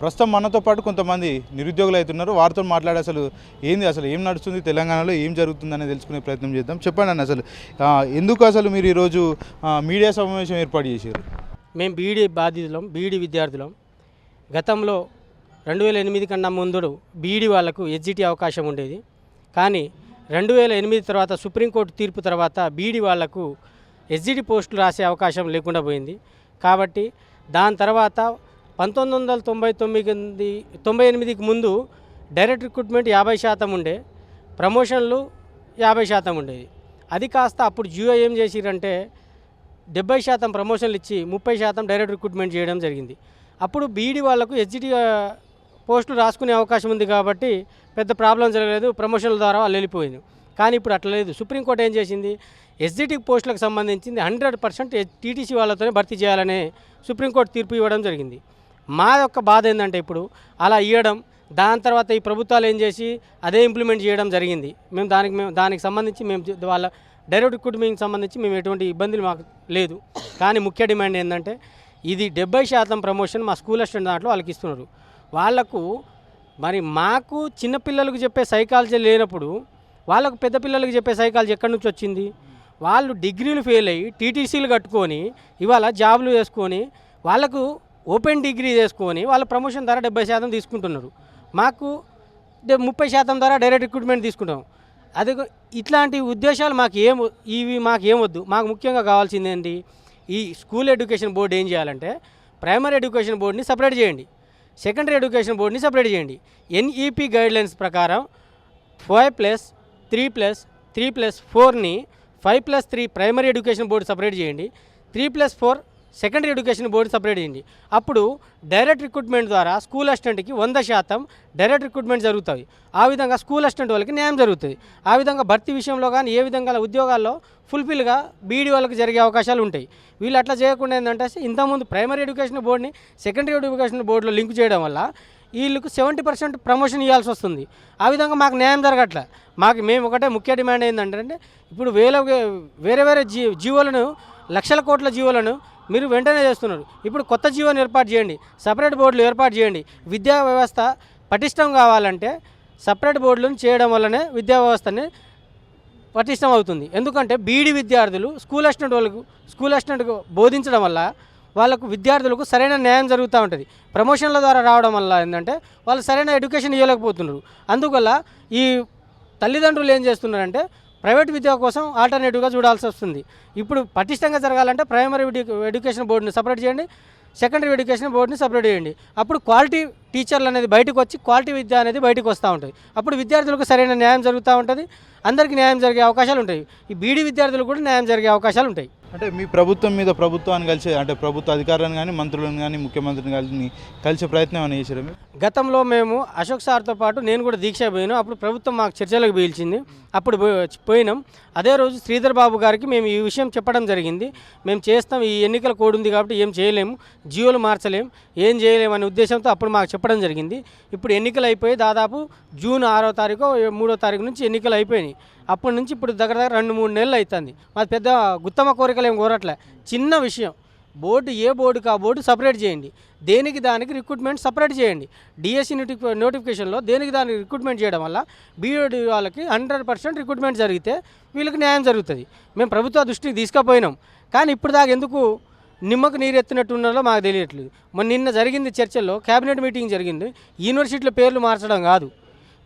ప్రస్తుతం మనతో పాటు కొంతమంది నిరుద్యోగులు అవుతున్నారు. వారితో మాట్లాడే అసలు ఏంది అసలు ఏం నడుస్తుంది తెలంగాణలో ఏం జరుగుతుందని తెలుసుకునే ప్రయత్నం చేద్దాం. చెప్పండి అన్న అసలు ఎందుకు అసలు మీరు ఈరోజు మీడియా సమావేశం ఏర్పాటు చేశారు? మేము బీడీ బాధితులం బీడీ విద్యార్థులం. గతంలో రెండు వేల ఎనిమిది కన్నా ముందు బీడీ వాళ్ళకు ఎస్జిటి అవకాశం ఉండేది. కానీ రెండు వేల ఎనిమిది తర్వాత సుప్రీంకోర్టు తీర్పు తర్వాత బీడీ వాళ్ళకు ఎస్జిటి పోస్టులు రాసే అవకాశం లేకుండా పోయింది. కాబట్టి దాని తర్వాత పంతొమ్మిది వందల తొంభై తొమ్మిది తొంభై ఎనిమిదికి ముందు డైరెక్ట్ రిక్రూట్మెంట్ యాభై శాతం ఉండే ప్రమోషన్లు యాభై శాతం ఉండేది అది కాస్త అప్పుడు జియో ఏం చేసిరంటే డెబ్బై శాతం ప్రమోషన్లు ఇచ్చి ముప్పై శాతం డైరెక్ట్ రిక్రూట్మెంట్ చేయడం జరిగింది. అప్పుడు బీఈడి వాళ్ళకు హెచ్జిటి పోస్టులు రాసుకునే అవకాశం ఉంది కాబట్టి పెద్ద ప్రాబ్లం జరగలేదు ప్రమోషన్ల ద్వారా వాళ్ళు వెళ్ళిపోయింది. కానీ ఇప్పుడు అట్లా లేదు. సుప్రీంకోర్టు ఏం చేసింది? ఎస్జిటి పోస్టులకు సంబంధించింది హండ్రెడ్ పర్సెంట్ టీటీసీ వాళ్ళతోనే భర్తీ చేయాలనే సుప్రీంకోర్టు తీర్పు ఇవ్వడం జరిగింది. మా యొక్క బాధ ఏంటంటే ఇప్పుడు అలా ఇవ్వడం దాని తర్వాత ఈ ప్రభుత్వాలు ఏం చేసి అదే ఇంప్లిమెంట్ చేయడం జరిగింది. మేము దానికి మేము దానికి సంబంధించి మేము వాళ్ళ డైరెక్ట్ రిక్రూట్మెంట్కి సంబంధించి మేము ఎటువంటి ఇబ్బందులు మాకు లేదు. కానీ ముఖ్య డిమాండ్ ఏంటంటే ఇది డెబ్బై శాతం ప్రమోషన్ మా స్కూల్ అసిస్టెంట్ దాంట్లో వాళ్ళకి ఇస్తున్నారు. వాళ్ళకు మరి మాకు చిన్నపిల్లలకు చెప్పే సైకాలజీ లేనప్పుడు వాళ్ళకు పెద్ద పిల్లలకు చెప్పే సైకాలజీ ఎక్కడి నుంచి వచ్చింది? వాళ్ళు డిగ్రీలు ఫెయిల్ అయ్యి టీటీసీలు కట్టుకొని ఇవాళ జాబులు వేసుకొని వాళ్ళకు ఓపెన్ డిగ్రీ చేసుకొని వాళ్ళ ప్రమోషన్ ద్వారా డెబ్బై శాతం తీసుకుంటున్నారు. మాకు ముప్పై శాతం ద్వారా డైరెక్ట్ రిక్రూట్మెంట్ తీసుకుంటాం. అది ఇట్లాంటి ఉద్దేశాలు మాకు ఏం ఇవి మాకు ఏమొద్దు మాకు ముఖ్యంగా కావాల్సింది ఏంటి? ఈ స్కూల్ ఎడ్యుకేషన్ బోర్డు ఏం చేయాలంటే ప్రైమరీ ఎడ్యుకేషన్ బోర్డుని సపరేట్ చేయండి. సెకండరీ ఎడ్యుకేషన్ బోర్డుని సపరేట్ చేయండి. ఎన్ఈపి గైడ్లైన్స్ ప్రకారం five plus three plus three plus ఫోర్ని five plus three primary education board separate చేయండి. Three plus four secondary education board separate చేయండి అప్పుడు డైరెక్ట్ రిక్రూట్మెంట్ ద్వారా స్కూల్ అసిస్టెంట్కి వంద శాతం డైరెక్ట్ రిక్రూట్మెంట్ జరుగుతుంది ఆ విధంగా స్కూల్ అసిస్టెంట్ వాళ్ళకి న్యాయం జరుగుతుంది ఆ విధంగా భర్తీ విషయంలో కానీ ఏ విధంగా ఉద్యోగాల్లో ఫుల్ఫిల్గా బీడీ వాళ్ళకి జరిగే అవకాశాలు ఉంటాయి. వీళ్ళు అట్లా చేయకుండా ఏంటంటే ఇంతకుముందు ప్రైమరీ ఎడ్యుకేషన్ బోర్డుని సెకండరీ ఎడ్యుకేషన్ బోర్డులో లింక్ చేయడం వల్ల వీళ్ళకు సెవెంటీ పర్సెంట్ ప్రమోషన్ ఇవ్వాల్సి వస్తుంది. ఆ విధంగా మాకు న్యాయం జరగట్లే. మాకు మేము ఒకటే ముఖ్య డిమాండ్ ఏంటంటే ఇప్పుడు వేల వేరే వేరే జీ జీవోలను లక్షల కోట్ల జీవోలను మీరు వెంటనే చేస్తున్నారు. ఇప్పుడు కొత్త జీవోని ఏర్పాటు చేయండి. సపరేట్ బోర్డులు ఏర్పాటు చేయండి. విద్యా వ్యవస్థ పటిష్టం కావాలంటే సపరేట్ బోర్డులను చేయడం వల్లనే విద్యా వ్యవస్థని పటిష్టం అవుతుంది. ఎందుకంటే బీడీ విద్యార్థులు స్కూల్ అసిస్టెంట్ వాళ్ళకు స్కూల్ అసిస్టెంట్కు బోధించడం వల్ల వాళ్ళకు విద్యార్థులకు సరైన న్యాయం జరుగుతూ ఉంటుంది. ప్రమోషన్ల ద్వారా రావడం వల్ల ఏంటంటే వాళ్ళు సరైన ఎడ్యుకేషన్ ఇవ్వలేకపోతున్నారు అందువల్ల ఈ తల్లిదండ్రులు ఏం చేస్తున్నారంటే ప్రైవేట్ విద్య కోసం ఆల్టర్నేటివ్గా చూడాల్సి వస్తుంది. ఇప్పుడు పటిష్టంగా జరగాలంటే ప్రైమరీ ఎడ్యుకేషన్ బోర్డుని సపరేట్ చేయండి సెకండరీ ఎడ్యుకేషన్ బోర్డుని సపరేట్ చేయండి. అప్పుడు క్వాలిటీ టీచర్లు అనేది బయటకు వచ్చి క్వాలిటీ విద్య అనేది బయటకు వస్తూ ఉంటుంది అప్పుడు విద్యార్థులకు సరైన న్యాయం జరుగుతూ ఉంటుంది అందరికీ న్యాయం జరిగే అవకాశాలు ఉంటాయి. ఈ బీడీ విద్యార్థులకు కూడా న్యాయం జరిగే అవకాశాలు ఉంటాయి. అంటే మీ ప్రభుత్వం మీద ప్రభుత్వాన్ని కలిసే అంటే ప్రభుత్వ అధికారులను కానీ మంత్రులను కానీ ముఖ్యమంత్రిని కానీ కలిసే ప్రయత్నం అని చేశారు గతంలో మేము అశోక్ సార్తో పాటు నేను కూడా దీక్ష పోయాను అప్పుడు ప్రభుత్వం మాకు చర్చలకు పీల్చింది. అప్పుడు పోయినాం. అదే రోజు శ్రీధర్ బాబు గారికి మేము ఈ విషయం చెప్పడం జరిగింది. మేము చేస్తాం ఈ ఎన్నికల కోడ్ ఉంది కాబట్టి ఏం చేయలేము జియోలు మార్చలేం ఏం చేయలేము అనే ఉద్దేశంతో అప్పుడు మాకు చెప్పడం జరిగింది. ఇప్పుడు ఎన్నికలు అయిపోయి దాదాపు జూన్ ఆరో తారీఖు మూడో తారీఖు నుంచి ఎన్నికలు అయిపోయినాయి. అప్పటి నుంచి ఇప్పుడు దగ్గర దగ్గర రెండు మూడు నెలలు అవుతుంది మాది పెద్ద గుత్తమ కోరికలు ఏం కోరట్లే. చిన్న విషయం. బోర్డు ఏ బోర్డుకి ఆ బోర్డు సపరేట్ చేయండి. దేనికి దానికి రిక్రూట్మెంట్ సపరేట్ చేయండి. డిఎస్సి నోటిఫి నోటిఫికేషన్లో దేనికి దానికి రిక్రూట్మెంట్ చేయడం వల్ల బీఈడి వాళ్ళకి హండ్రెడ్ పర్సెంట్ రిక్రూట్మెంట్ జరిగితే వీళ్ళకి న్యాయం జరుగుతుంది. మేము ప్రభుత్వ దృష్టికి తీసుకుపోయినాం. కానీ ఇప్పుడు దాకా ఎందుకు నిమ్మకు నీరు ఎత్తినట్టు ఉన్నారో మాకు తెలియట్లేదు. మొన్న నిన్న జరిగింది చర్చల్లో క్యాబినెట్ మీటింగ్ జరిగింది. యూనివర్సిటీల పేర్లు మార్చడం కాదు.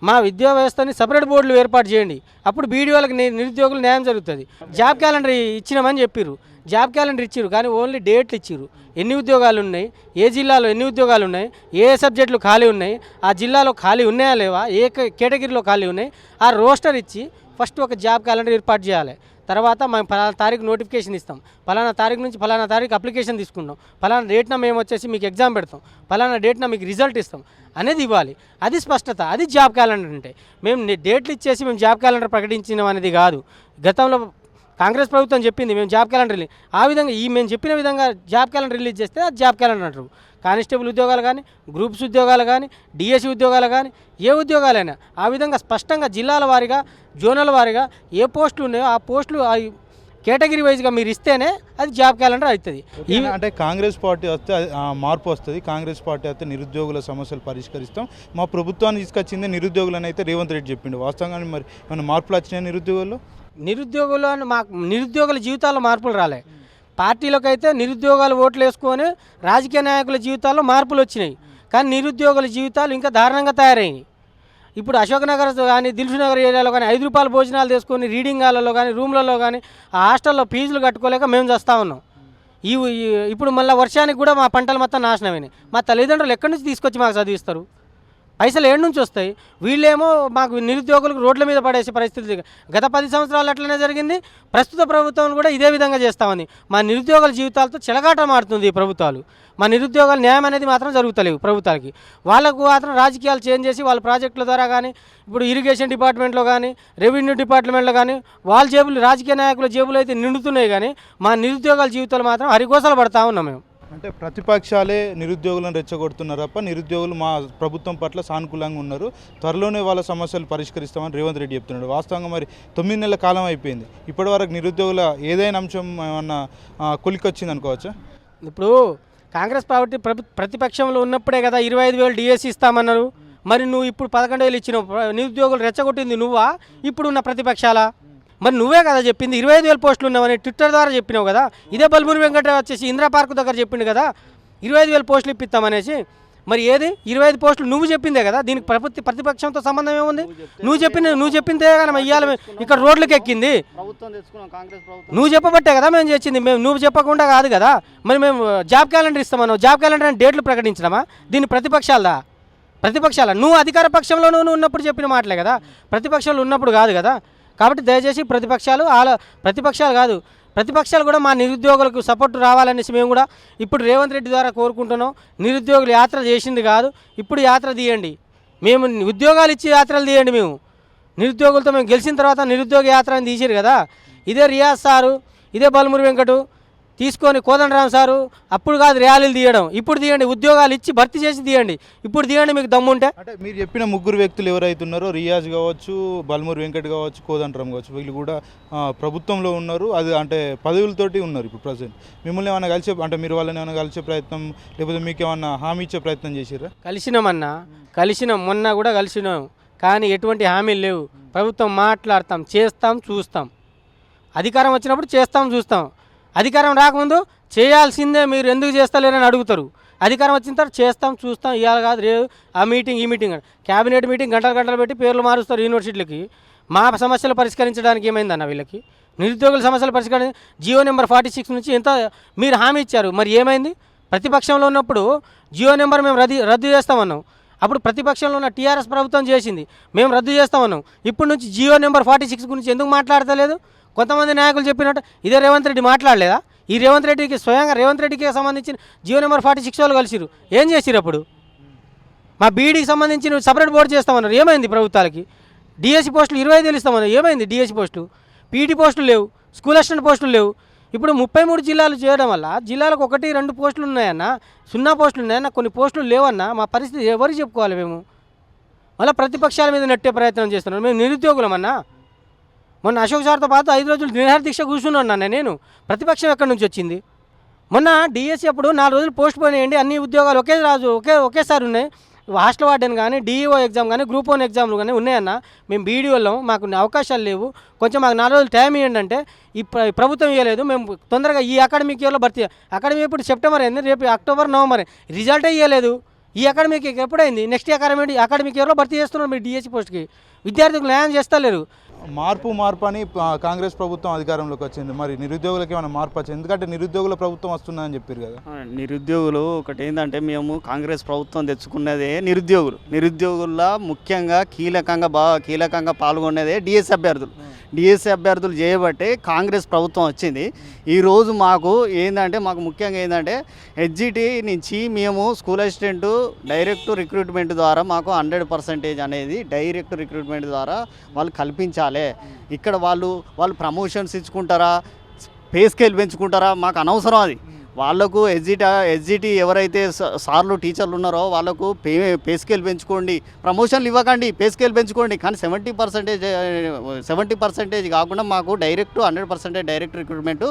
మా విద్యా వ్యవస్థని సపరేట్ బోర్డులు ఏర్పాటు చేయండి. అప్పుడు బీడీఓలకు నిరుద్యోగులు న్యాయం జరుగుతుంది. జాబ్ క్యాలెండర్ ఇచ్చినామని చెప్పిర్రు. జాబ్ క్యాలెండర్ ఇచ్చిర్రు కానీ ఓన్లీ డేట్లు ఇచ్చారు ఎన్ని ఉద్యోగాలు ఉన్నాయి? ఏ జిల్లాలో ఎన్ని ఉద్యోగాలు ఉన్నాయి? ఏ సబ్జెక్టులు ఖాళీ ఉన్నాయి? ఆ జిల్లాలో ఖాళీ ఉన్నాయా లేవా? ఏ కేటగిరీలో ఖాళీ ఉన్నాయి? ఆ రోస్టర్ ఇచ్చి ఫస్ట్ ఒక జాబ్ క్యాలెండర్ ఏర్పాటు చేయాలి. తర్వాత మేము ఫలానా తారీఖు నోటిఫికేషన్ ఇస్తాం. ఫలానా తారీఖు నుంచి ఫలానా తారీఖు అప్లికేషన్ తీసుకుంటాం ఫలానా డేట్న మేము వచ్చేసి మీకు ఎగ్జామ్ పెడతాం. ఫలానా డేట్న మీకు రిజల్ట్ ఇస్తాం. అనేది ఇవ్వాలి. అది స్పష్టత. అది జాబ్ క్యాలెండర్ అంటే. మేము డేట్లు ఇచ్చేసి మేము జాబ్ క్యాలెండర్ ప్రకటించినాం అనేది కాదు. గతంలో కాంగ్రెస్ ప్రభుత్వం చెప్పింది మేము జాబ్ క్యాలెండర్ రిలీజ్ ఆ విధంగా ఈ మేము చెప్పిన విధంగా జాబ్ క్యాలెండర్ రిలీజ్ చేస్తే అది జాబ్ క్యాలెండర్ అంటారు. కానిస్టేబుల్ ఉద్యోగాలు కానీ గ్రూప్స్ ఉద్యోగాలు కానీ డిఎస్సి ఉద్యోగాలు కానీ ఏ ఉద్యోగాలైనా ఆ విధంగా స్పష్టంగా జిల్లాల వారీగా జోనల్ వారీగా ఏ పోస్టులు ఉన్నాయో ఆ పోస్టులు ఆ కేటగిరీ వైజ్గా మీరు ఇస్తేనే అది జాబ్ క్యాలెండర్ అవుతుంది. అంటే కాంగ్రెస్ పార్టీ వస్తే మార్పు వస్తుంది. కాంగ్రెస్ పార్టీ వస్తే నిరుద్యోగుల సమస్యలు పరిష్కరిస్తాం. మా ప్రభుత్వాన్ని తీసుకొచ్చిందే నిరుద్యోగులని అయితే రేవంత్ రెడ్డి చెప్పిండు. వాస్తవంగా మరి ఏమైనా మార్పులు వచ్చినాయి నిరుద్యోగుల్లో? నిరుద్యోగులు అని మాకు నిరుద్యోగుల జీవితాల్లో మార్పులు రాలే. పార్టీలకు అయితే నిరుద్యోగాలు ఓట్లు వేసుకొని రాజకీయ నాయకుల జీవితాల్లో మార్పులు వచ్చినాయి. కానీ నిరుద్యోగుల జీవితాలు ఇంకా దారుణంగా తయారయ్యాయి ఇప్పుడు అశోక్నగర్ కానీ దిల్సునగర్ ఏరియాలో కానీ ఐదు రూపాయల భోజనాలు తీసుకొని రీడింగ్ హాల్లో కానీ రూమ్లలో కానీ ఆ హాస్టల్లో ఫీజులు కట్టుకోలేక మేము చేస్తూ ఉన్నాం. ఈ ఈ- ఇప్పుడు మళ్ళీ వర్షానికి కూడా మా పంటలు మొత్తం నాశనమైనాయి మా తల్లిదండ్రులు ఎక్కడి నుంచి తీసుకొచ్చి మాకు చదివిస్తారు? పైసలు ఏడు నుంచి వస్తాయి. వీళ్ళేమో మాకు నిరుద్యోగులకు రోడ్ల మీద పడేసే పరిస్థితి గత పది సంవత్సరాలు అట్లనే జరిగింది. ప్రస్తుత ప్రభుత్వం కూడా ఇదే విధంగా చేస్తామని మా నిరుద్యోగుల జీవితాలతో చెలగాట మారుతుంది ఈ ప్రభుత్వాలు. మా నిరుద్యోగాల న్యాయం అనేది మాత్రం జరుగుతలేవు ప్రభుత్వాలకి. వాళ్ళకు మాత్రం రాజకీయాలు చేంజ్ చేసి వాళ్ళ ప్రాజెక్టుల ద్వారా కానీ ఇప్పుడు ఇరిగేషన్ డిపార్ట్మెంట్లో కానీ రెవెన్యూ డిపార్ట్మెంట్లో కానీ వాళ్ళ జేబులు రాజకీయ నాయకుల జేబులు అయితే నిండుతున్నాయి కానీ మా నిరుద్యోగాల జీవితాలు మాత్రం హరికోసలు పడతా ఉన్నాం మేము. అంటే ప్రతిపక్షాలే నిరుద్యోగులను రెచ్చగొడుతున్నారు తప్ప నిరుద్యోగులు మా ప్రభుత్వం పట్ల సానుకూలంగా ఉన్నారు. త్వరలోనే వాళ్ళ సమస్యలు పరిష్కరిస్తామని రేవంత్ రెడ్డి చెప్తున్నాడు. వాస్తవంగా మరి తొమ్మిది నెలల కాలం అయిపోయింది. ఇప్పటివరకు నిరుద్యోగుల ఏదైనా అంశం ఏమన్నా కొలికొచ్చింది అనుకోవచ్చా? ఇప్పుడు కాంగ్రెస్ పార్టీ ప్రతిపక్షంలో ఉన్నప్పుడే కదా ఇరవై ఐదు వేలు డిఎస్సి ఇస్తామన్నారు. మరి నువ్వు ఇప్పుడు పదకొండు వేలు ఇచ్చినావు. నిరుద్యోగులు రెచ్చగొట్టింది నువ్వా? ఇప్పుడున్న ప్రతిపక్షాల? మరి నువ్వే కదా చెప్పింది. ఇరవై ఐదు వేల పోస్టులు ఉన్నావని ట్విట్టర్ ద్వారా చెప్పినావు కదా. ఇదే బల్మూరి వెంకట వచ్చేసి ఇందిరా పార్క్ దగ్గర చెప్పిండు కదా. ఇరవై ఐదు వేల పోస్టులు ఇప్పిస్తామనేసి. మరి ఏది? ఇరవై ఐదు పోస్టులు నువ్వు చెప్పిందే కదా. దీనికి ప్రభుత్వ ప్రతిపక్షంతో సంబంధం ఏముంది? నువ్వు చెప్పింది నువ్వు చెప్పిందే కానీ ఇవాళ ఇక్కడ రోడ్లకు ఎక్కింది. నువ్వు చెప్పబట్టే కదా మేము చేసింది. మేము నువ్వు చెప్పకుండా కాదు కదా. మరి మేము జాబ్ క్యాలెండర్ ఇస్తామన్నావు. జాబ్ క్యాలెండర్ అని డేట్లు ప్రకటించడమా? దీన్ని ప్రతిపక్షాలదా? ప్రతిపక్షాల? నువ్వు అధికార పక్షంలో నువ్వు ఉన్నప్పుడు చెప్పిన మాటలే కదా. ప్రతిపక్షాలు ఉన్నప్పుడు కాదు కదా. కాబట్టి దయచేసి ప్రతిపక్షాలు ఆలో ప్రతిపక్షాలు కాదు ప్రతిపక్షాలు కూడా మా నిరుద్యోగులకు సపోర్ట్ రావాలనేసి మేము కూడా ఇప్పుడు రేవంత్ రెడ్డి ద్వారా కోరుకుంటున్నాం. నిరుద్యోగులు యాత్ర చేసింది కాదు ఇప్పుడు యాత్ర తీయండి. మేము ఉద్యోగాలు ఇచ్చి యాత్రలు తీయండి మేము. నిరుద్యోగులతో మేము గెలిచిన తర్వాత నిరుద్యోగ యాత్రను తీసారు కదా. ఇదే రియాజ్ సారు ఇదే బలమురి వెంకటు తీసుకొని కోదండరామ్ సారు అప్పుడు కాదు ర్యాలీలు తీయడం. ఇప్పుడు తీయండి ఉద్యోగాలు ఇచ్చి భర్తీ చేసి తీయండి. ఇప్పుడు తీయండి మీకు దమ్ముంటే. అంటే మీరు చెప్పిన ముగ్గురు వ్యక్తులు ఎవరైతే ఉన్నారో రియాజ్ కావచ్చు బల్మూరి వెంకట్ కావచ్చు కోదండరామ్ కావచ్చు వీళ్ళు కూడా ప్రభుత్వంలో ఉన్నారు. అది అంటే పదవులతోటి ఉన్నారు ఇప్పుడు ప్రజెంట్. మిమ్మల్ని ఏమైనా కలిసే అంటే మీరు వాళ్ళని ఏమైనా కలిసే ప్రయత్నం లేకపోతే మీకు ఏమైనా హామీ ఇచ్చే ప్రయత్నం చేసిరా కలిసినామన్నా కలిసినాం మొన్న కూడా కలిసినాం. కానీ ఎటువంటి హామీలు లేవు. ప్రభుత్వం మాట్లాడతాం చేస్తాం చూస్తాం. అధికారం వచ్చినప్పుడు చేస్తాం చూస్తాం. అధికారం రాకముందు చేయాల్సిందే మీరు ఎందుకు చేస్తలేరని అడుగుతారు. అధికారం వచ్చిన తర్వాత చేస్తాం చూస్తాం ఇవాళ కాదు రేపు ఆ మీటింగ్ ఈ మీటింగ్ క్యాబినెట్ మీటింగ్ గంటలు గంటలు పెట్టి పేర్లు మారుస్తారు యూనివర్సిటీలకి. మా సమస్యలు పరిష్కరించడానికి ఏమైందన్న వీళ్ళకి? నిరుద్యోగుల సమస్యలు పరిష్కరి జియో నెంబర్ ఫార్టీ సిక్స్ నుంచి ఎంత మీరు హామీ ఇచ్చారు? మరి ఏమైంది? ప్రతిపక్షంలో ఉన్నప్పుడు జియో నెంబర్ మేము రద్దు రద్దు చేస్తామన్నాం. అప్పుడు ప్రతిపక్షంలో ఉన్న టీఆర్ఎస్ ప్రభుత్వం చేసింది. మేము రద్దు చేస్తామన్నాం. ఇప్పటి నుంచి జియో నెంబర్ ఫార్టీ సిక్స్ గురించి ఎందుకు మాట్లాడతలేదు? కొంతమంది నాయకులు చెప్పినట్టు ఇదే రేవంత్ రెడ్డి మాట్లాడలేదా? ఈ రేవంత్ రెడ్డికి స్వయంగా రేవంత్ రెడ్డికి సంబంధించిన జియో నెంబర్ ఫార్టీ సిక్స్ వాళ్ళు కలిసిరు ఏం చేసిరు అప్పుడు? మా బీడీకి సంబంధించిన సపరేట్ బోర్డు చేస్తామన్నారు. ఏమైంది ప్రభుత్వాలకి? డిఎస్సి పోస్టులు ఇరవై ఐదు తెలుస్తామన్నారు ఏమైంది డిఎస్సి పోస్టు పీటీ పోస్టులు లేవు స్కూల్ అసిస్టెంట్ పోస్టులు లేవు. ఇప్పుడు ముప్పై మూడు జిల్లాలు చేయడం వల్ల జిల్లాలకు ఒకటి రెండు పోస్టులు ఉన్నాయన్న సున్నా పోస్టులు ఉన్నాయన్న కొన్ని పోస్టులు లేవన్నా మా పరిస్థితి ఎవరు చెప్పుకోవాలి మేము? మళ్ళీ ప్రతిపక్షాల మీద నెట్టే ప్రయత్నం చేస్తున్నాం మేము నిరుద్యోగులమన్నా? మొన్న అశోక్ సార్తో పాటు ఐదు రోజులు నిరహార దీక్ష కూర్చున్నాను నేను. ప్రతిపక్షం ఎక్కడి నుంచి వచ్చింది? మొన్న డిఎస్సి అప్పుడు నాలుగు రోజులు పోస్ట్ పోన్ వేయండి అన్ని ఉద్యోగాలు ఒకే రాజు ఒకే ఒకేసారి ఉన్నాయి. హాస్టల్ వార్డెన్ కానీ డిఈఓ ఎగ్జామ్ కానీ గ్రూప్ వన్ ఎగ్జామ్లు కానీ ఉన్నాయన్న. మేము బీడీఓలో మాకు అవకాశాలు లేవు. కొంచెం మాకు నాలుగు రోజులు టైం ఇవ్వండి అంటే ఈ ఈ ప్రభుత్వం ఇవ్వలేదు. మేము తొందరగా ఈ అకాడమిక్ ఇయర్లో భర్తీ అకాడమీ ఇప్పుడు సెప్టెంబర్ అయింది రేపు అక్టోబర్ నవంబర్. రిజల్టే ఇవ్వలేదు. ఈ అకాడమిక్ ఎప్పుడైంది? నెక్స్ట్ అకాడమిక్ అకాడమిక్ ఇయర్లో భర్తీ చేస్తున్నారు మీరు డిఎస్సి పోస్ట్కి. విద్యార్థులకు న్యాయం చేస్తలేరు. మార్పు మార్పు అని కాంగ్రెస్ ప్రభుత్వం అధికారంలోకి వచ్చింది. మరి నిరుద్యోగులకి ఏమైనా మార్పు వచ్చింది? ఎందుకంటే నిరుద్యోగుల ప్రభుత్వం వస్తుందని చెప్పారు కదా. నిరుద్యోగులు ఒకటి ఏంటంటే మేము కాంగ్రెస్ ప్రభుత్వం తెచ్చుకున్నదే నిరుద్యోగులు. నిరుద్యోగుల్లో ముఖ్యంగా కీలకంగా బాగా కీలకంగా పాల్గొనేదే డిఎస్ అభ్యర్థులు. డిఎస్సి అభ్యర్థులు చేయబట్టే కాంగ్రెస్ ప్రభుత్వం వచ్చింది. ఈరోజు మాకు ఏంటంటే మాకు ముఖ్యంగా ఏంటంటే హెచ్జిటి నుంచి మేము స్కూల్ అసిస్టెంట్ డైరెక్ట్ రిక్రూట్మెంట్ ద్వారా మాకు హండ్రెడ్ పర్సెంటేజ్ అనేది డైరెక్ట్ రిక్రూట్మెంట్ ద్వారా వాళ్ళు కల్పించాలి. ఇక్కడ వాళ్ళు వాళ్ళు ప్రమోషన్స్ ఇచ్చుకుంటారా? పే స్కేల్ పెంచుకుంటారా? మాకు అనవసరం అది. వాళ్ళకు ఎస్జిటి ఎస్జిటి ఎవరైతే స- సార్లు టీచర్లు ఉన్నారో వాళ్ళకు పే పే స్కేల్ పెంచుకోండి. ప్రమోషన్లు ఇవ్వకండి పే స్కేల్ పెంచుకోండి. కానీ సెవెంటీ పర్సెంటేజ్ సెవెంటీ పర్సెంటేజ్ కాకుండా మాకు direct hundred percentage direct recruitment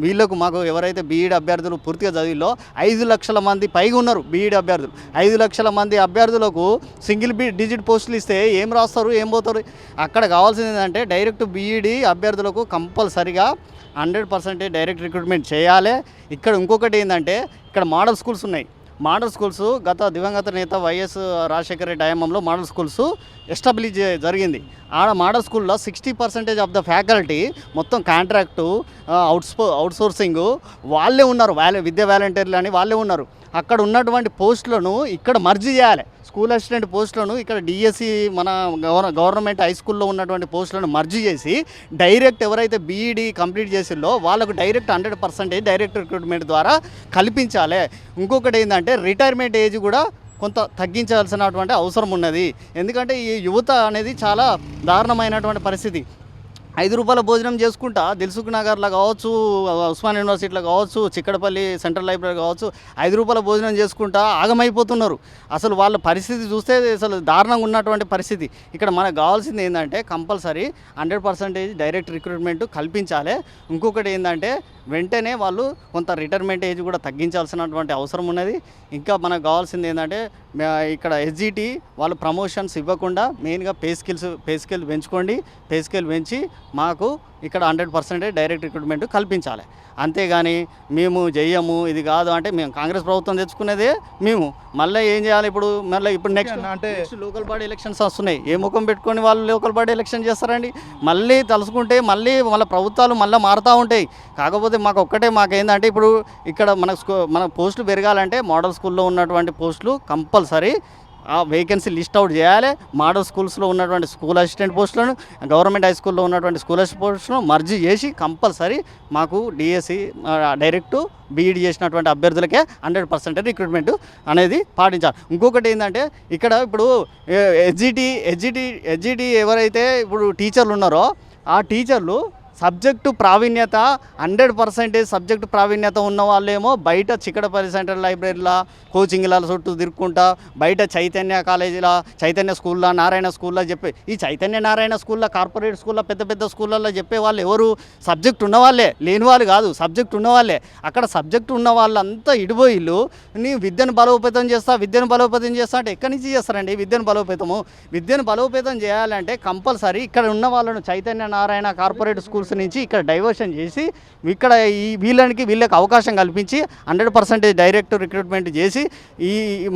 వీళ్ళకు మాకు ఎవరైతే బీఈడి అభ్యర్థులు పూర్తిగా చదివిలో ఐదు లక్షల మంది పైగా ఉన్నారు బీఈడి అభ్యర్థులు. ఐదు లక్షల మంది అభ్యర్థులకు సింగిల్ బీ డిజిట్ పోస్టులు ఇస్తే ఏం రాస్తారు ఏం పోతారు? అక్కడ కావాల్సింది ఏంటంటే డైరెక్ట్ బీఈడి అభ్యర్థులకు కంపల్సరిగా హండ్రెడ్ పర్సెంటేజ్ డైరెక్ట్ రిక్రూట్మెంట్ చేయాలి. ఇక్కడ ఇంకొకటి ఏంటంటే ఇక్కడ మోడల్ స్కూల్స్ ఉన్నాయి. మోడల్ స్కూల్స్ గత దివంగత నేత వైఎస్ రాజశేఖర రెడ్డి హయాంలో మోడల్ స్కూల్స్ ఎస్టాబ్లిష్ జరిగింది. ఆడ మోడల్ స్కూల్లో sixty percentage of the faculty మొత్తం కాంట్రాక్టు అవుట్స్పో అవుట్సోర్సింగ్ వాళ్ళే ఉన్నారు. వాళ్ళే విద్యా వాలంటీర్లు అని వాళ్ళే ఉన్నారు. అక్కడ ఉన్నటువంటి పోస్టులను ఇక్కడ మర్జీ చేయాలి. స్కూల్ అసిస్టెంట్ పోస్టులను ఇక్కడ డిఎస్సి మన గవర్నమెంట్ హై స్కూల్లో ఉన్నటువంటి పోస్టులను మర్జీ చేసి డైరెక్ట్ ఎవరైతే బీఈడి కంప్లీట్ చేసిందో వాళ్ళకు direct hundred percentage direct recruitment ద్వారా కల్పించాలి. ఇంకొకటి ఏంటంటే అంటే రిటైర్మెంట్ ఏజ్ కూడా కొంత తగ్గించాల్సినటువంటి అవసరం ఉన్నది. ఎందుకంటే ఈ యువత అనేది చాలా దారుణమైనటువంటి పరిస్థితి. ఐదు రూపాయల భోజనం చేసుకుంటా. దిల్సుఖ్ నగర్లో కావచ్చు ఉస్మాన్ యూనివర్సిటీలో కావచ్చు చిక్కడపల్లి సెంట్రల్ లైబ్రరీ కావచ్చు ఐదు రూపాయల భోజనం చేసుకుంటా ఆగమైపోతున్నారు. అసలు వాళ్ళ పరిస్థితి చూస్తే అసలు దారుణంగా ఉన్నటువంటి పరిస్థితి. ఇక్కడ మనకు కావాల్సింది ఏంటంటే compulsory hundred percentage direct recruitment కల్పించాలి. ఇంకొకటి ఏంటంటే వెంటనే వాళ్ళు కొంత రిటైర్మెంట్ ఏజ్ కూడా తగ్గించాల్సినటువంటి అవసరం ఉన్నది. ఇంకా మనకు కావాల్సింది ఏంటంటే ఇక్కడ ఎస్జిటి వాళ్ళు ప్రమోషన్స్ ఇవ్వకుండా మెయిన్గా పే స్కిల్స్ పే స్కిల్ పెంచుకోండి. పే స్కిల్ పెంచి మాకు ఇక్కడ హండ్రెడ్ పర్సెంటేజ్ డైరెక్ట్ రిక్రూట్మెంట్ కల్పించాలి. అంతేగాని మేము చెయ్యము ఇది కాదు అంటే మేము కాంగ్రెస్ ప్రభుత్వం తెచ్చుకునేదే మేము. మళ్ళీ ఏం చేయాలి ఇప్పుడు? మళ్ళీ ఇప్పుడు నెక్స్ట్ అంటే- లోకల్ బాడీ ఎలక్షన్స్ వస్తున్నాయి. ఏ ముఖం పెట్టుకొని వాళ్ళు లోకల్ బాడీ ఎలక్షన్ చేస్తారండి? మళ్ళీ తలుసుకుంటే మళ్ళీ వాళ్ళ ప్రభుత్వాలు మళ్ళీ మారుతూ ఉంటాయి. కాకపోతే మాకు ఒక్కటే మాకేందంటే ఇప్పుడు ఇక్కడ మన మన పోస్టులు పెరగాలంటే మోడల్ స్కూల్లో ఉన్నటువంటి పోస్టులు కంపల్సరీ ఆ వేకెన్సీ లిస్ట్ అవుట్ చేయాలి. మోడల్ స్కూల్స్లో ఉన్నటువంటి స్కూల్ అసిస్టెంట్ పోస్టులను గవర్నమెంట్ హై స్కూల్లో ఉన్నటువంటి స్కూల్ అసిస్టెంట్ పోస్టులను మర్జీ చేసి కంపల్సరీ మాకు డిఎస్సి డైరెక్ట్ బీఈడి చేసినటువంటి అభ్యర్థులకే హండ్రెడ్ పర్సెంట్ రిక్రూట్మెంట్ అనేది పాటించాలి. ఇంకొకటి ఏంటంటే ఇక్కడ ఇప్పుడు హెచ్జిటి హెచ్జిటి హెచ్జిటి ఎవరైతే ఇప్పుడు టీచర్లు ఉన్నారో ఆ టీచర్లు సబ్జెక్టు ప్రావీణ్యత హండ్రెడ్ పర్సెంటేజ్ సబ్జెక్టు ప్రావీణ్యత ఉన్న వాళ్ళేమో బయట చిక్కడపల్లి సెంట్రల్ లైబ్రరీలో కోచింగ్ల చుట్టూ తిరుక్కుంటా బయట చైతన్య కాలేజీలో చైతన్య స్కూల్లో నారాయణ స్కూల్లో చెప్పే ఈ చైతన్య నారాయణ స్కూల్లో కార్పొరేట్ స్కూల్లో పెద్ద పెద్ద స్కూళ్ళల్లో చెప్పే వాళ్ళు ఎవరు? సబ్జెక్ట్ ఉన్నవాళ్ళే లేని వాళ్ళు కాదు సబ్జెక్ట్ ఉన్నవాళ్ళే అక్కడ సబ్జెక్ట్ ఉన్న వాళ్ళంతా ఇడిపోయిళ్ళు నీ విద్యను బలోపేతం చేస్తా విద్యను బలోపేతం చేస్తా అంటే ఎక్కడి నుంచి చేస్తారండి విద్యను బలోపేతము? విద్యను బలోపేతం చేయాలంటే కంపల్సరీ ఇక్కడ ఉన్న వాళ్ళను చైతన్య నారాయణ కార్పొరేట్ స్కూల్స్ నుంచి ఇక్కడ డైవర్షన్ చేసి ఇక్కడ ఈ వీళ్ళకి వీళ్ళకి అవకాశం కల్పించి హండ్రెడ్ పర్సెంటేజ్ డైరెక్ట్ రిక్రూట్మెంట్ చేసి ఈ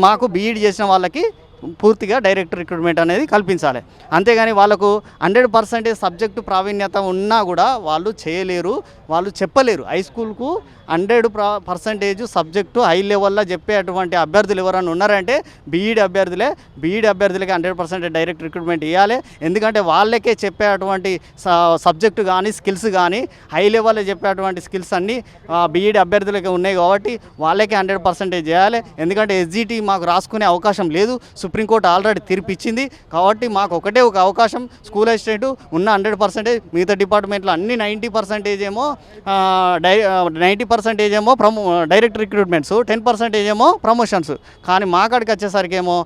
మాకు బీఈడి చేసిన వాళ్ళకి పూర్తిగా డైరెక్ట్ రిక్రూట్మెంట్ అనేది కల్పించాలి. అంతేగాని వాళ్ళకు హండ్రెడ్ పర్సెంటేజ్ సబ్జెక్టు ప్రావీణ్యత ఉన్నా కూడా వాళ్ళు చేయలేరు. వాళ్ళు చెప్పలేరు. హై స్కూల్కు హండ్రెడ్ పర్సెంటేజ్ సబ్జెక్టు హై లెవెల్లో చెప్పేటువంటి అభ్యర్థులు ఎవరైనా ఉన్నారంటే బీఈడి అభ్యర్థులే. బీఈడి అభ్యర్థులకి హండ్రెడ్ పర్సెంట్ డైరెక్ట్ రిక్రూట్మెంట్ ఇవ్వాలి ఎందుకంటే వాళ్ళకే చెప్పేటువంటి సబ్జెక్టు కానీ స్కిల్స్ కానీ హై లెవెల్లో చెప్పేటువంటి స్కిల్స్ అన్నీ బీఈడి అభ్యర్థులకి ఉన్నాయి కాబట్టి వాళ్ళకే హండ్రెడ్ పర్సెంటేజ్ చేయాలి ఎందుకంటే ఎస్జిటి మాకు రాసుకునే అవకాశం లేదు. సుప్రీంకోర్టు ఆల్రెడీ తీర్పు ఇచ్చింది కాబట్టి మాకు ఒకటే ఒక అవకాశం. స్కూల్ అసిస్టెంట్ ఉన్న హండ్రెడ్ పర్సెంటేజ్ మిగతా డిపార్ట్మెంట్లో అన్ని నైంటీ పర్సెంటేజ్ ఏమో డై నైంటీ పర్సెంటేజ్ ఏమో ప్రమో డైరెక్ట్ రిక్రూట్మెంట్స్ టెన్ పర్సెంటేజ్ ఏమో ప్రమోషన్స్. కానీ మా కాడికి వచ్చేసరికి ఏమో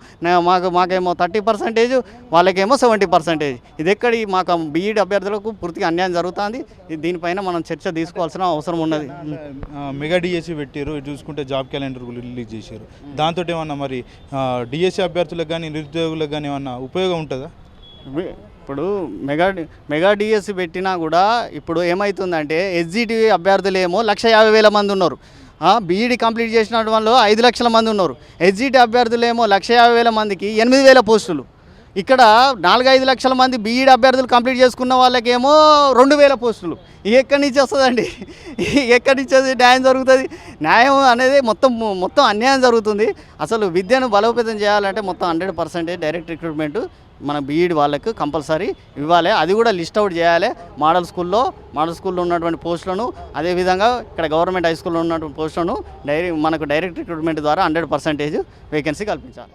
మాకు మాకేమో థర్టీ పర్సెంటేజ్ వాళ్ళకేమో సెవెంటీ పర్సెంటేజ్. ఇది ఎక్కడి మాకు బీఈడి అభ్యర్థులకు పూర్తిగా అన్యాయం జరుగుతుంది. దీనిపైన మనం చర్చ తీసుకోవాల్సిన అవసరం ఉన్నది. మెగా డిఎస్సి పెట్టారు చూసుకుంటే జాబ్ క్యాలెండర్ రిలీజ్ చేశారు. దాంతో ఏమన్నా మరి డిఎస్సి అభ్యర్థులకు కానీ నిరుద్యోగులకు కానీ ఏమన్నా ఉపయోగం ఉంటుందా? ఇప్పుడు మెగా మెగా డిఎస్సి పెట్టినా కూడా ఇప్పుడు ఏమవుతుందంటే ఎస్జిటి అభ్యర్థులు ఏమో లక్ష యాభై వేల మంది ఉన్నారు. బీఈడి కంప్లీట్ చేసిన వాళ్ళు ఐదు లక్షల మంది ఉన్నారు. ఎస్జిటి అభ్యర్థులు ఏమో లక్ష యాభై వేల మందికి ఎనిమిది వేల పోస్టులు. ఇక్కడ నాలుగైదు లక్షల మంది బీఈడి అభ్యర్థులు కంప్లీట్ చేసుకున్న వాళ్ళకేమో రెండు వేల పోస్టులు. ఎక్కడి నుంచి వస్తుందండి? ఎక్కడి నుంచి వస్తుంది? న్యాయం జరుగుతుంది? న్యాయం అనేది మొత్తం మొత్తం అన్యాయం జరుగుతుంది. అసలు విద్యను బలోపేతం చేయాలంటే మొత్తం హండ్రెడ్ పర్సెంటేజ్ డైరెక్ట్ రిక్రూట్మెంట్ మన బీఈడి వాళ్ళకు కంపల్సరీ ఇవ్వాలి. అది కూడా లిస్ట్ అవుట్ చేయాలి. మోడల్ స్కూల్లో మోడల్ స్కూల్లో ఉన్నటువంటి పోస్టులను అదేవిధంగా ఇక్కడ గవర్నమెంట్ హై స్కూల్లో ఉన్నటువంటి పోస్టులను డైరీ మనకు డైరెక్ట్ రిక్రూట్మెంట్ ద్వారా హండ్రెడ్ పర్సెంటేజ్ వేకెన్సీ కల్పించాలి.